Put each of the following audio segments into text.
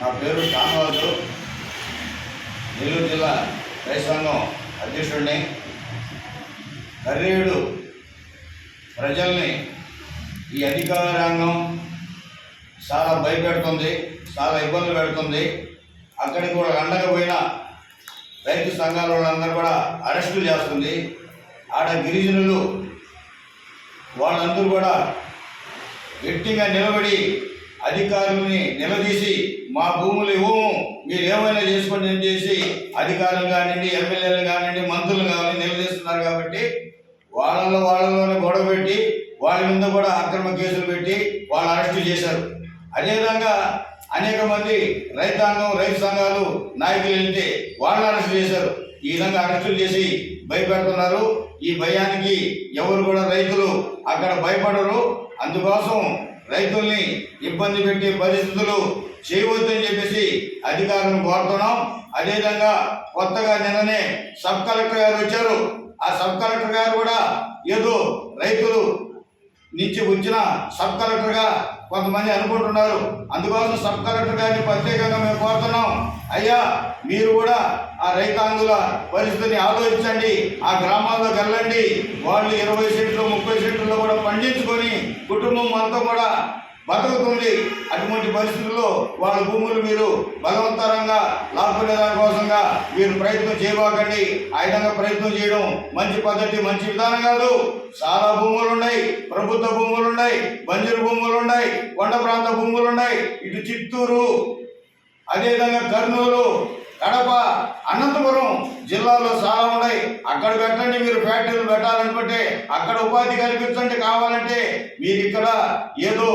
నా పేరు కామరాజు. నెల్లూరు జిల్లా రైతాంగం సంఘం అధ్యక్షుడిని. కర్రీయుడు ప్రజల్ని ఈ అధికారాంగం చాలా భయపెడుతుంది చాలా ఇబ్బందులు పెడుతుంది. అక్కడికి కూడా అండకపోయినా రైతు సంఘాల వాళ్ళందరూ కూడా అరెస్టులు చేస్తుంది. ఆడ గిరిజనులు వాళ్ళందరూ కూడా గట్టిగా నిలబడి అధికారుల్ని నిలదీసి మా భూములు ఇవ్వము మీరు ఏమైనా చేసుకోండి అని చేసి అధికారులు కానివ్వండి ఎమ్మెల్యేలు కానివ్వండి మంత్రులు కానివ్వండి నిలదీస్తున్నారు కాబట్టి వాళ్ళలో వాళ్ళలోనే గొడవ పెట్టి వాళ్ళ మీద కూడా అక్రమ కేసులు పెట్టి వాళ్ళు అరెస్టు చేశారు. అదేవిధంగా అనేక మంది రైతాంగం రైతు సంఘాలు నాయకులు వెళ్తే వాళ్ళని అరెస్టు చేశారు. ఈ విధంగా అరెస్టులు చేసి భయపెడుతున్నారు. ఈ భయానికి ఎవరు కూడా రైతులు అక్కడ భయపడరు. అందుకోసం రైతుల్ని ఇబ్బంది పెట్టే పరిస్థితులు చేయవద్దని చెప్పేసి అధికారులను కోరుతున్నాం. అదేవిధంగా కొత్తగా నిన్ననే సబ్ కలెక్టర్ గారు వచ్చారు. ఆ సబ్ కలెక్టర్ గారు కూడా ఏదో రైతులు నుంచి వచ్చిన సబ్ కలెక్టర్గా కొంతమంది అనుకుంటున్నారు. అందుకోసం సబ్ కలెక్టర్ గారిని ప్రత్యేకంగా మేము కోరుతున్నాం. అయ్యా మీరు కూడా ఆ రైతాంగుల పరిస్థితిని ఆలోచించండి ఆ గ్రామాల్లోకి వెళ్ళండి వాళ్ళు ఇరవై సెంట్లు కుటుంబం అంతా కూడా బతుకుతుంది. అటువంటి పరిస్థితుల్లో వాళ్ళ భూములు మీరు బలవంతరంగా లాక్కునే కోసంగా మీరు ప్రయత్నం చేయబాకండి. ఆ విధంగా ప్రయత్నం చేయడం మంచి పద్ధతి మంచి విధానం కాదు. చాలా భూములు ఉన్నాయి ప్రభుత్వ భూములు ఉన్నాయి బంజరు భూములు ఉన్నాయి కొండ ప్రాంత భూములు ఉన్నాయి. ఇటు చిత్తూరు అదేవిధంగా కర్నూలు కడప అనంతపురం జిల్లాలో చాలా ఉన్నాయి. అక్కడ పెట్టండి మీరు ఫ్యాక్టరీలు పెట్టాలనుకుంటే అక్కడ ఉపాధి కల్పించండి కావాలంటే మీరు ఇక్కడ ఏదో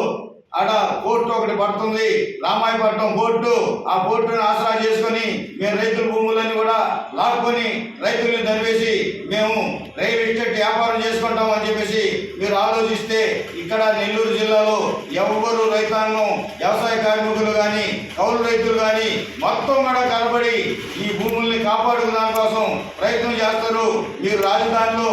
ఆడ కోర్టు ఒకటి పడుతుంది. రామాయపట్నం కోర్టు ఆ కోర్టును ఆసరా చేసుకొని మేము రైతుల భూములన్నీ కూడా లాక్కొని రైతుల్ని దరివేసి మేము రైల్ ఎస్టేట్ వ్యాపారం చేసుకుంటాం అని చెప్పేసి మీరు ఆలోచిస్తే ఇక్కడ నెల్లూరు జిల్లాలో ఎవరు రైతాంగం వ్యవసాయ కార్మికులు కానీ కౌలు రైతులు కానీ మొత్తం కూడా కలబడి ఈ భూముల్ని కాపాడుకోవడం కోసం ప్రయత్నం చేస్తారు. మీరు రాజధానిలో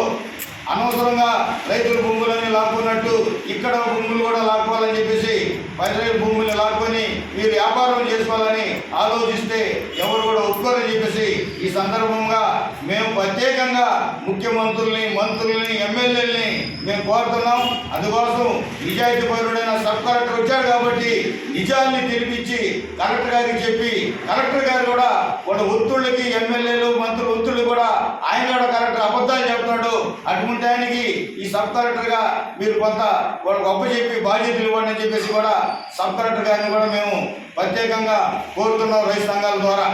అనవసరంగా రైతుల భూములని లాక్కున్నట్టు ఇక్కడ భూములు కూడా లాక్కోవాలని చెప్పేసి పరిసర భూములు లాక్కొని మీరు వ్యాపారం చేసుకోవాలని ఆలోచిస్తే ఎవరు కూడా ఒప్పుకోరని చెప్పేసి ఈ సందర్భంగా మేము ప్రత్యేకంగా ముఖ్యమంత్రుల్ని మంత్రుల్ని ఎమ్మెల్యేలని మేము కోరుతున్నాం. అందుకోసం నిజాయితీ పౌరుడైన సబ్ కలెక్టర్ వచ్చాడు కాబట్టి నిజాల్ని తెలిపించి కలెక్టర్ గారికి చెప్పి కలెక్టర్ గారు కూడా వాళ్ళ ఒత్తుళ్ళకి ఎమ్మెల్యేలు మంత్రులు ఒత్తుళ్ళు కూడా ఆయన కూడా కలెక్టర్ అబద్ధాలు చెప్తున్నాడు అటువంటి ఆయనకి ఈ సబ్ కలెక్టర్గా మీరు కొంత వాళ్ళకి గొప్ప చెప్పి బాధ్యతలు ఇవ్వండి అని చెప్పేసి కూడా సబ్ కలెక్టర్ గారిని కూడా మేము ప్రత్యేకంగా కోరుతున్నాం రైతు సంఘాల ద్వారా.